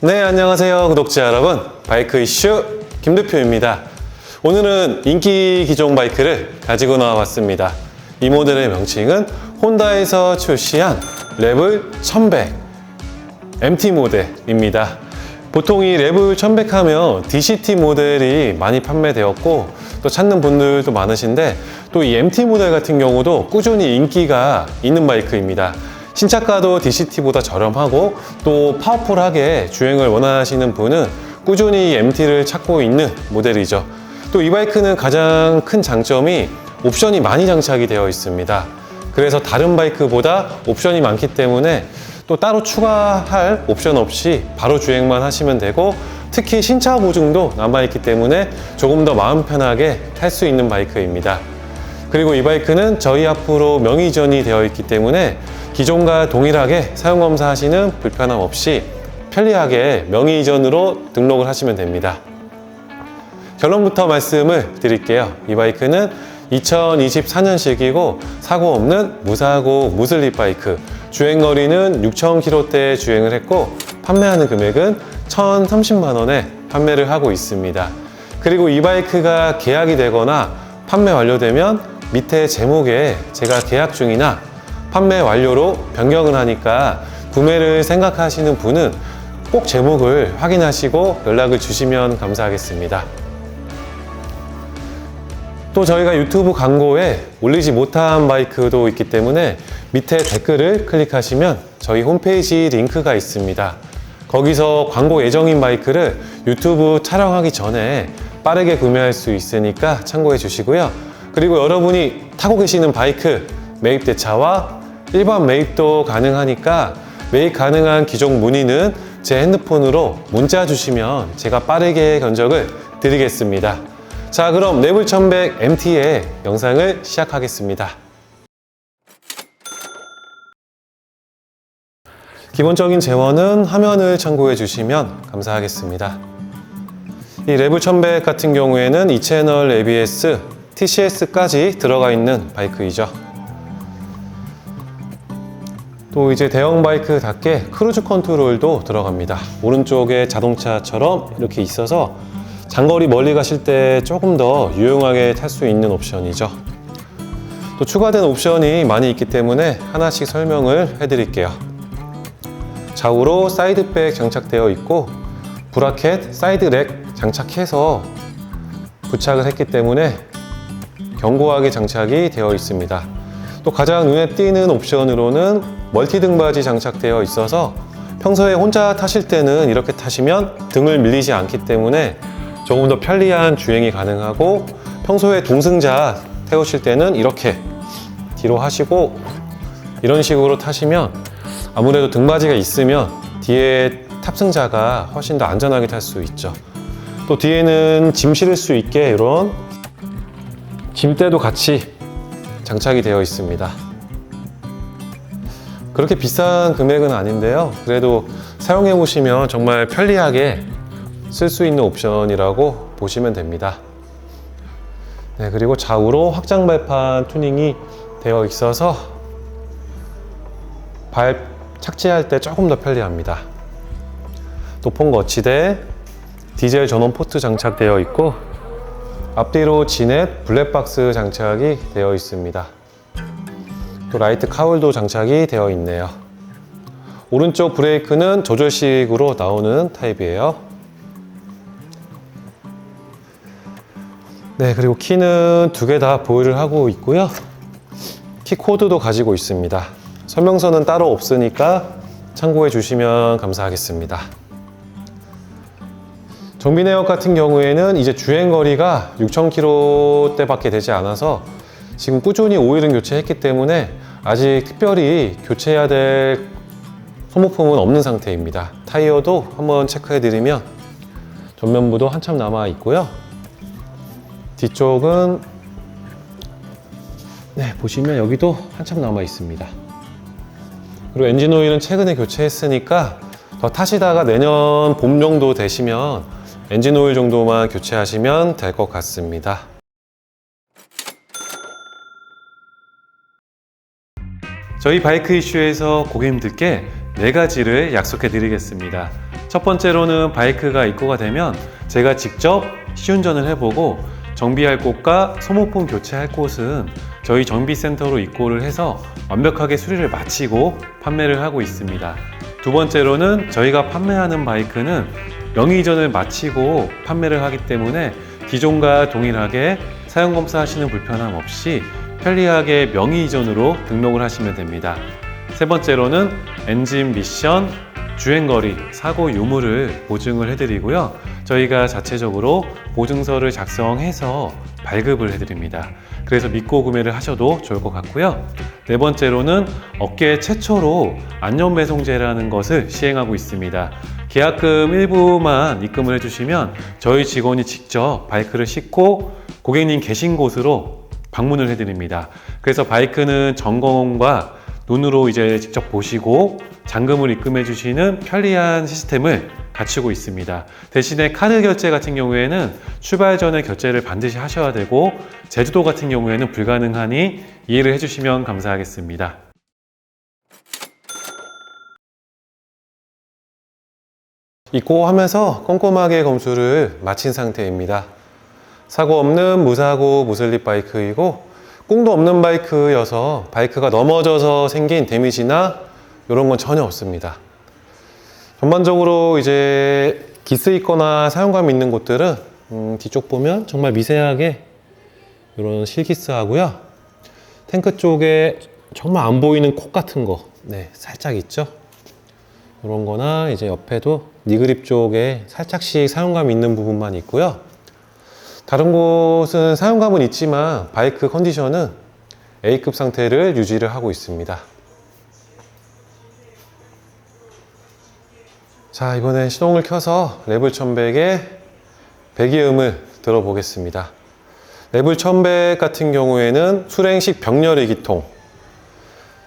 네, 안녕하세요. 구독자 여러분. 바이크 이슈 김대표입니다. 오늘은 인기 기종 바이크를 가지고 나와봤습니다. 이 모델의 명칭은 혼다에서 출시한 레블 1100 MT 모델입니다. 보통 이 레블 1100 하면 DCT 모델이 많이 판매되었고 또 찾는 분들도 많으신데 또 이 MT 모델 같은 경우도 꾸준히 인기가 있는 바이크입니다. 신차가도 DCT보다 저렴하고 또 파워풀하게 주행을 원하시는 분은 꾸준히 MT를 찾고 있는 모델이죠. 또 이 바이크는 가장 큰 장점이 옵션이 많이 장착이 되어 있습니다. 그래서 다른 바이크보다 옵션이 많기 때문에 또 따로 추가할 옵션 없이 바로 주행만 하시면 되고 특히 신차 보증도 남아있기 때문에 조금 더 마음 편하게 탈 수 있는 바이크입니다. 그리고 이 바이크는 저희 앞으로 명의 이전이 되어 있기 때문에 기존과 동일하게 사용 검사하시는 불편함 없이 편리하게 명의 이전으로 등록을 하시면 됩니다. 결론부터 말씀을 드릴게요. 이 바이크는 2024년식이고 사고 없는 무사고 무슬립 바이크. 주행 거리는 6,000km대 주행을 했고 판매하는 금액은 1,030만 원에 판매를 하고 있습니다. 그리고 이 바이크가 계약이 되거나 판매 완료되면 밑에 제목에 제가 계약 중이나 판매 완료로 변경을 하니까 구매를 생각하시는 분은 꼭 제목을 확인하시고 연락을 주시면 감사하겠습니다. 또 저희가 유튜브 광고에 올리지 못한 바이크도 있기 때문에 밑에 댓글을 클릭하시면 저희 홈페이지 링크가 있습니다. 거기서 광고 예정인 바이크를 유튜브 촬영하기 전에 빠르게 구매할 수 있으니까 참고해 주시고요. 그리고 여러분이 타고 계시는 바이크 매입 대차와 일반 매입도 가능하니까 매입 가능한 기종 문의는 제 핸드폰으로 문자 주시면 제가 빠르게 견적을 드리겠습니다. 자, 그럼 레블 1100 MT의 영상을 시작하겠습니다. 기본적인 재원은 화면을 참고해 주시면 감사하겠습니다. 이 레블 1100 같은 경우에는 2채널 ABS, TCS까지 들어가 있는 바이크이죠. 또 이제 대형 바이크답게 크루즈 컨트롤도 들어갑니다. 오른쪽에 자동차처럼 이렇게 있어서 장거리 멀리 가실 때 조금 더 유용하게 탈 수 있는 옵션이죠. 또 추가된 옵션이 많이 있기 때문에 하나씩 설명을 해드릴게요. 좌우로 사이드백 장착되어 있고 브라켓, 사이드렉 장착해서 부착을 했기 때문에 견고하게 장착이 되어 있습니다. 또 가장 눈에 띄는 옵션으로는 멀티 등받이 장착되어 있어서 평소에 혼자 타실 때는 이렇게 타시면 등을 밀리지 않기 때문에 조금 더 편리한 주행이 가능하고 평소에 동승자 태우실 때는 이렇게 뒤로 하시고 이런 식으로 타시면 아무래도 등받이가 있으면 뒤에 탑승자가 훨씬 더 안전하게 탈 수 있죠. 또 뒤에는 짐 실을 수 있게 이런 짐대도 같이 장착이 되어 있습니다. 그렇게 비싼 금액은 아닌데요. 그래도 사용해 보시면 정말 편리하게 쓸 수 있는 옵션이라고 보시면 됩니다. 네, 그리고 좌우로 확장 발판 투닝이 되어 있어서 발 착지할 때 조금 더 편리합니다. 도폰 거치대, 디젤 전원 포트 장착되어 있고 앞뒤로 진넷 블랙박스 장착이 되어 있습니다. 또 라이트 카울도 장착이 되어 있네요. 오른쪽 브레이크는 조절식으로 나오는 타입이에요. 네, 그리고 키는 두 개 다 보유를 하고 있고요. 키 코드도 가지고 있습니다. 설명서는 따로 없으니까 참고해 주시면 감사하겠습니다. 에어 같은 경우에는 이제 주행 거리가 6,000km대밖에 되지 않아서 지금 꾸준히 오일은 교체했기 때문에 아직 특별히 교체해야 될 소모품은 없는 상태입니다. 타이어도 한번 체크해 드리면 전면부도 한참 남아 있고요. 뒤쪽은 네, 보시면 여기도 한참 남아 있습니다. 그리고 엔진 오일은 최근에 교체했으니까 더 타시다가 내년 봄 정도 되시면 엔진 오일 정도만 교체하시면 될 것 같습니다. 저희 바이크 이슈에서 고객님들께 네 가지를 약속해 드리겠습니다. 첫 번째로는 바이크가 입고가 되면 제가 직접 시운전을 해보고 정비할 곳과 소모품 교체할 곳은 저희 정비센터로 입고를 해서 완벽하게 수리를 마치고 판매를 하고 있습니다. 두 번째로는 저희가 판매하는 바이크는 명의 이전을 마치고 판매를 하기 때문에 기존과 동일하게 사용 검사하시는 불편함 없이 편리하게 명의 이전으로 등록을 하시면 됩니다. 세 번째로는 엔진 미션, 주행거리, 사고 유무를 보증을 해드리고요. 저희가 자체적으로 보증서를 작성해서 발급을 해드립니다. 그래서 믿고 구매를 하셔도 좋을 것 같고요. 네 번째로는 업계 최초로 안전배송제라는 것을 시행하고 있습니다. 계약금 일부만 입금을 해주시면 저희 직원이 직접 바이크를 싣고 고객님 계신 곳으로 방문을 해드립니다. 그래서 바이크는 점검과 눈으로 이제 직접 보시고 잔금을 입금해 주시는 편리한 시스템을 갖추고 있습니다. 대신에 카드 결제 같은 경우에는 출발 전에 결제를 반드시 하셔야 되고 제주도 같은 경우에는 불가능하니 이해를 해주시면 감사하겠습니다. 입고 하면서 꼼꼼하게 검수를 마친 상태입니다. 사고 없는 무사고 무슬립 바이크이고 꽁도 없는 바이크여서 바이크가 넘어져서 생긴 데미지나 이런 건 전혀 없습니다. 전반적으로 이제 기스 있거나 사용감 있는 곳들은 음, 뒤쪽 보면 정말 미세하게 이런 실기스 하고요. 탱크 쪽에 정말 안 보이는 콕 같은 거, 네, 살짝 있죠. 이런 거나 이제 옆에도 니그립 쪽에 살짝씩 사용감 있는 부분만 있고요. 다른 곳은 사용감은 있지만 바이크 컨디션은 A급 상태를 유지를 하고 있습니다. 자, 이번엔 시동을 켜서 레벨 1100의 배기음을 들어보겠습니다. 레벨 1100 같은 경우에는 수랭식 병렬의 기통.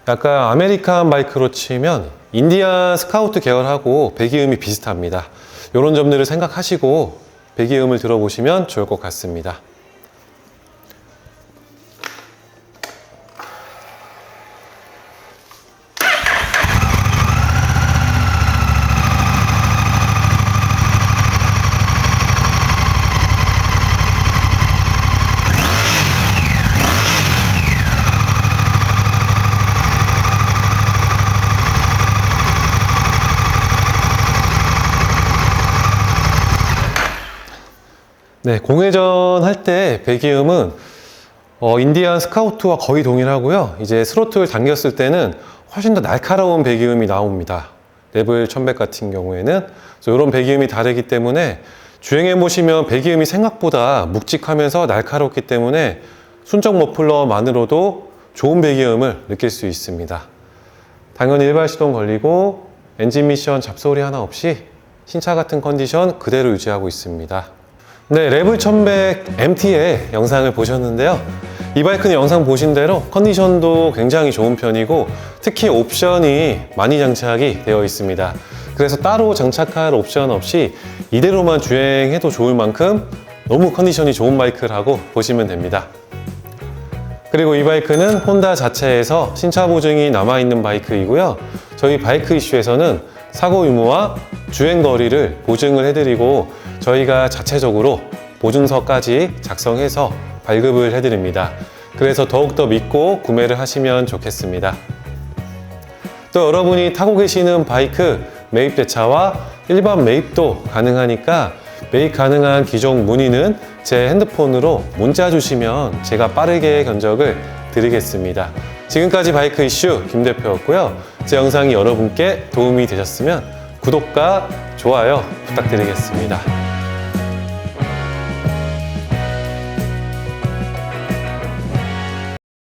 약간 아메리칸 바이크로 치면 인디안 스카우트 계열하고 배기음이 비슷합니다. 이런 점들을 생각하시고 배기음을 들어보시면 좋을 것 같습니다. 네, 공회전 할 때 배기음은 어, 인디안 스카우트와 거의 동일하고요. 이제 스로틀 당겼을 때는 훨씬 더 날카로운 배기음이 나옵니다. 레벨 1100 같은 경우에는 이런 배기음이 다르기 때문에 주행해 보시면 배기음이 생각보다 묵직하면서 날카롭기 때문에 순정 머플러만으로도 좋은 배기음을 느낄 수 있습니다. 당연히 일발 시동 걸리고 엔진 미션 잡소리 하나 없이 신차 같은 컨디션 그대로 유지하고 있습니다. 네, 레블 1100 MT의 영상을 보셨는데요. 이 바이크는 영상 보신 대로 컨디션도 굉장히 좋은 편이고 특히 옵션이 많이 장착이 되어 있습니다. 그래서 따로 장착할 옵션 없이 이대로만 주행해도 좋을 만큼 너무 컨디션이 좋은 바이크라고 보시면 됩니다. 그리고 이 바이크는 혼다 자체에서 신차 보증이 남아있는 바이크이고요. 저희 바이크 이슈에서는 사고 유무와 주행 거리를 보증을 해드리고 저희가 자체적으로 보증서까지 작성해서 발급을 해드립니다. 그래서 더욱더 믿고 구매를 하시면 좋겠습니다. 또 여러분이 타고 계시는 바이크 매입 대차와 일반 매입도 가능하니까 매입 가능한 기종 문의는 제 핸드폰으로 문자 주시면 제가 빠르게 견적을 드리겠습니다. 지금까지 바이크 이슈 김 대표였고요. 제 영상이 여러분께 도움이 되셨으면 구독과 좋아요 부탁드리겠습니다.